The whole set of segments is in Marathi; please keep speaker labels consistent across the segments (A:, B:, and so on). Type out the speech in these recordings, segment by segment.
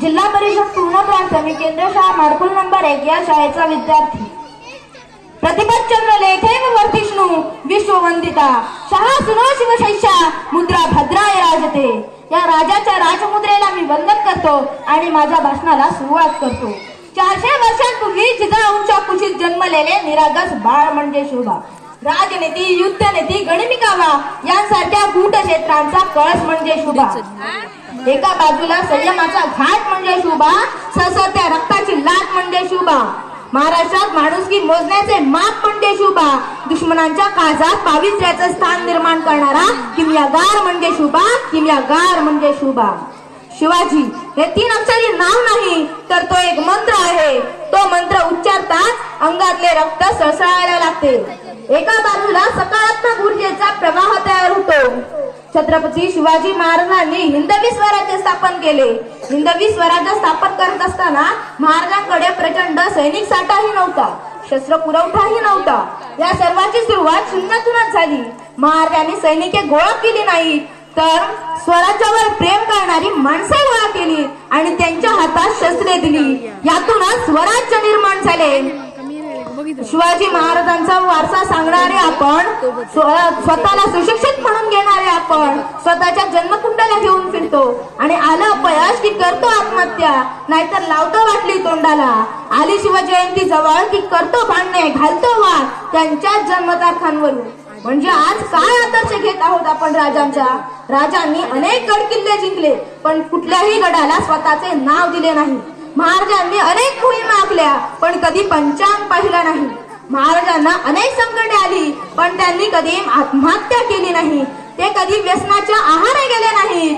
A: जिल्हा परिषद पूर्ण प्राथमिक केंद्र शाळा माडकुल नंबर एक या शाळेचा विद्यार्थी. प्रतिपच्चंद्र लेखे वर्धिष्णू विश्ववंदिता. शहा सुनो शिवशैषा मुद्रा भद्राय राजते. या राजाच्या राजमुद्रेला मी वंदन करतो आणि माझ्या भाषणाला सुरुवात करतो. चारशे वर्षांपूर्वी जिजाऊंच्या कुशीत जन्मलेले निरागस बाळ म्हणजे शोभा. राजनीती युद्धनीती गणिमिकावा यांसारख्या गूढ क्षेत्रांचा कळस म्हणजे शुभा. एका बाजूला संयमाचा घाट म्हणजे शुभा ससरत्या रक्ताची लाट म्हणजे शुभा. महाराष्ट्रात माणुसकी मोजण्याचे माप म्हणजे शुभा. दुश्मनांच्या काळजात पावित्र्याचं स्थान निर्माण करणारा किमयागार म्हणजे शुभा किमयागार म्हणजे शुभा. शिवाजी हे तीन अक्षरी नाव नाही तर तो एक मंत्र आहे. तो मंत्र उच्चारताच अंगातले रक्त सळसळायला लागते. एका बाजूला सकारात्मक ऊर्जेचा प्रवाह तयार होतो. छत्रपती शिवाजी महाराजांनी हिंदवी स्वराज्य स्थापन केले. हिंदवी स्वराज्य स्थापन करत असताना महाराजांकडे प्रचंड सैनिक साठाही नव्हता शस्त्र पुरवठाही नव्हता. या सर्वांची सुरुवात शून्यातूनच झाली. महाराजांनी सैनिके गोळा केली नाही तर स्वराज्यावर प्रेम करणारी माणसे गोळा केली आणि त्यांच्या हातात शस्त्रे दिली. यातूनच स्वराज्य निर्माण झाले. शिवाजी महाराजांचा वारसा सांगणारे आपण स्वतःला सुशिक्षित म्हणून घेणारे आपण स्वतःच्या जन्मकुंडाला घेऊन फिरतो. आणि आलं अपयश की करतो आत्महत्या नाहीतर लावतो वाटली तोंडाला. आली शिवजयंती जवळ की करतो भांडणे घालतो वाद त्यांच्याच जन्मतारखांवरून. म्हणजे आज काय आदर्श घेत आहोत आपण राजांच्या राजांनी अनेक गड किल्ले जिंकले पण कुठल्याही गडाला स्वतःचे नाव दिले नाही. महाराजांनी अनेक मोहिमा आखल्या पण कधी पंचांग पाहिला नाही. महाराजांना अनेक संकटे आली, पण त्यांनी कधी आत्महत्या केली नाही. ते कधी व्यसनाच्या आहारे गेले नाही.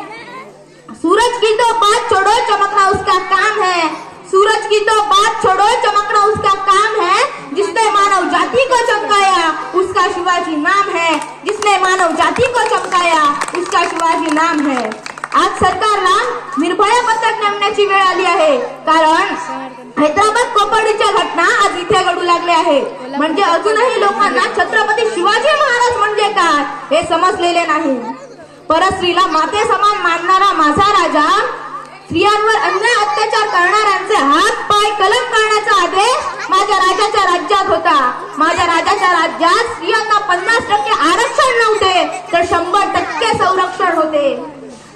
A: सूरज की तो बात छोड़ो, चमकना उसका काम है. सूरज की तो बात छोड़ो, चमकना उसका काम है. जिसने मानव जाति को चमकाया, उसका शिवाजी नाम है. जिसने मानव जाति को चमकाया, उसका शिवाजी नाम है. आज सरकारला निर्भया पथक नेमण्याची वेळ आली आहे. कारण हैदराबाद कोपर्डीच्या घटना आज इथे घडू लागल्या आहे म्हणजे अजूनही लोकांना छत्रपती शिवाजी महाराज म्हणजे काय हे समजलेले नाही. परस्त्रीला माते समान मानणारा माझा राजा स्त्रियांवर अन्याय अत्याचार करणाऱ्यांचे हात पाय कलम करण्याचा आदेश माझ्या राजाच्या राज्यात होता. माझ्या राजाच्या राज्यात स्त्रियांना पन्नास टक्के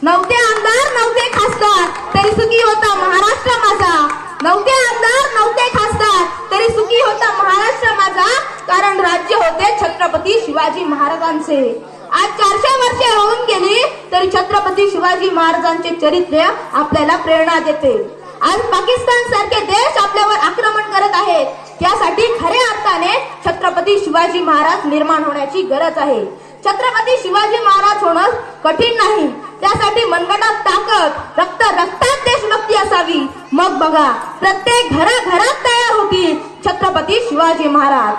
A: नव्हते आमदार नव्हते खासदार. तरी सुखी होता महाराष्ट्र माझा. नव्हते आमदार नव्हते खासदार. तरी सुखी होता महाराष्ट्र माझा. कारण राज्य होते छत्रपती शिवाजी महाराजांचे. आज चारशे वर्षे होऊन गेली तरी छत्रपती शिवाजी महाराजांचे चरित्र आपल्याला प्रेरणा देते. आज पाकिस्तान सारखे देश आपल्यावर आक्रमण करत आहेत त्यासाठी खऱ्या अर्थाने छत्रपती शिवाजी महाराज निर्माण होण्याची गरज आहे. छत्रपती शिवाजी महाराज होणं कठीण नाही. त्यासाठी मनगटात ताकद रक्त रक्तात देशभक्ती असावी. मग बघा प्रत्येक घराघरात तयार होतील छत्रपती शिवाजी महाराज.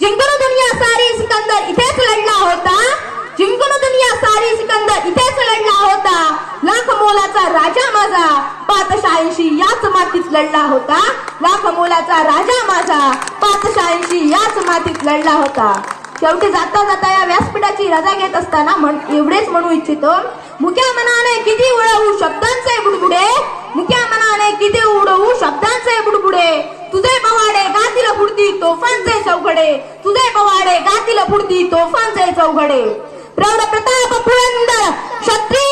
A: जिंकून दुनिया सारी सिकंदर इथेच लढला होता. जिंकून दुनिया सारी सिकंदर इथेच लढला होता. लाख मोलाचा राजा माझा पातशाहीशी याच मातीत लढला होता. लाख मोलाचा राजा माझा पातशाहीशी याच मातीत लढला होता. शेवटी जाता जाता या व्यासपीठाची रजा घेत असताना म्हण एवढेच म्हणू इच्छितो मुख्या मनाने किती उडवू शब्दांचे बुडबुडे? मुख्या मनाने किती उडवू शब्दांचे बुडबुडे? तुझे पवाडे गातील फुडती तोफांचे चौघडे. तुझे पवाडे गातील फुडती तोफांचे चौघडे. प्रौढ प्रताप पुरंदर क्षत्रिय